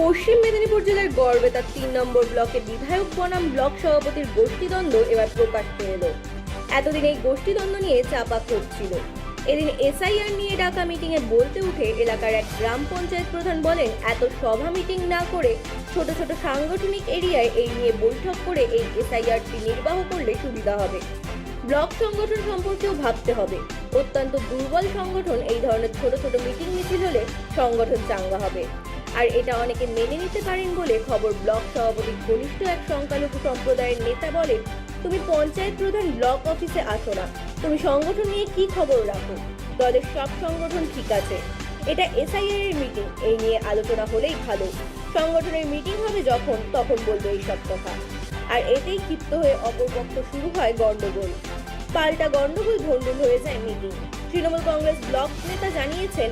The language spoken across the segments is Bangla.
পশ্চিম মেদিনীপুর জেলার গড়বেতার তিন নম্বর ব্লকের বিধায়ক বনাম ব্লক সভাপতির গোষ্ঠীদ্বন্দ্ব এবার প্রকাশ পেয়ে এলো। এতদিন এই গোষ্ঠীদ্বন্দ্ব নিয়ে চাপা ক্ষোভ এদিন এসআইআর নিয়ে ডাকা মিটিংয়ে বলতে উঠে এলাকার এক গ্রাম পঞ্চায়েত প্রধান বলেন, এত সভা মিটিং না করে ছোট ছোট সাংগঠনিক এরিয়ায় এই নিয়ে বৈঠক করে এই এসআইআরটি নির্বাহ করলে সুবিধা হবে। ব্লক সংগঠন সম্পর্কেও ভাবতে হবে। অত্যন্ত দুর্বল সংগঠন এই ধরনের ছোট ছোট মিটিং মিছিল হলে সংগঠন চাঙ্গা হবে। আর এটা অনেকে মেনে নিতে পারেন বলে খবর ব্লক সভাপতি ঘনিষ্ঠ এক সংখ্যালঘু সম্প্রদায়ের নেতা বলেন, তুমি পঞ্চায়েত প্রধান, ব্লক অফিসে আসো না। তুমি সংগঠন নিয়ে কি খবর রাখো? দলের সব সংগঠন ঠিক আছে। এটা এসআইআর এর মিটিং এই নিয়ে আলোচনা হলেই ভালো। সংগঠনের মিটিং হবে যখন, তখন বলবে এই সব কথা। আর এতেই ক্ষিপ্ত হয়ে অপরপক্ষ শুরু হয় গন্ডগোল পাল্টা গন্ডগোল ধন্ডুল হয়ে যায় মিটিং তৃণমূল কংগ্রেস ব্লক নেতা জানিয়েছেন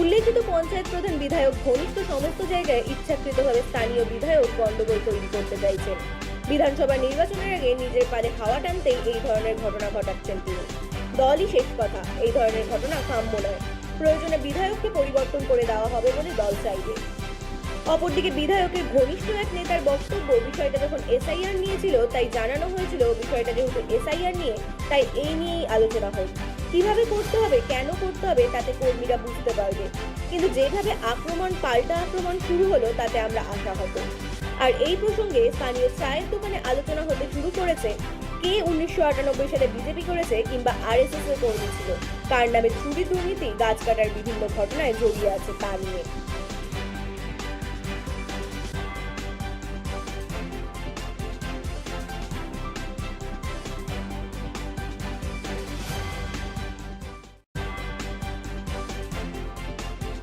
উল্লেখিত পঞ্চায়েত প্রধান বিধায়ক ঘনিষ্ঠ সমস্ত জায়গায় ইচ্ছাকৃতভাবে স্থানীয় বিধায়ক গন্ডগোল তৈরি করতে চাইছেন বিধানসভা নির্বাচনের আগে নিজের পারে হাওয়া টানতেই এই ধরনের ঘটনা ঘটাচ্ছেন তিনি। দলই শেষ কথা, এই ধরনের ঘটনা কাম্য নয়। প্রয়োজনে বিধায়ককে পরিবর্তন করে দেওয়া হবে বলে দল চাইবে অপরদিকে বিধায়কের ঘনিষ্ঠ এক নেতার বক্তব্য বিষয়টা যখন এসআইআর নিয়েছিল, তাই জানানো হয়েছিল বিষয়টা যেহেতু এসআইআর নিয়ে, তাই এই নিয়েই আলোচনা হোক কীভাবে করতে হবে, কেন করতে হবে, তাতে কর্মীরা বুঝতে পারবে। কিন্তু যেভাবে আক্রমণ, পাল্টা আক্রমণ শুরু হলো, তাতে আমরা আশাহত। আর এই প্রসঙ্গে স্থানীয় চায়ের দোকানে আলোচনা হতে শুরু করেছে কে উনিশশো আটানব্বই সালে বিজেপি করেছে কিংবা আর এস এস এর কর্মী ছিল। কার নামে চুরি দুর্নীতি, গাছ কাটার বিভিন্ন ঘটনায় জড়িয়ে আছে তা নিয়ে।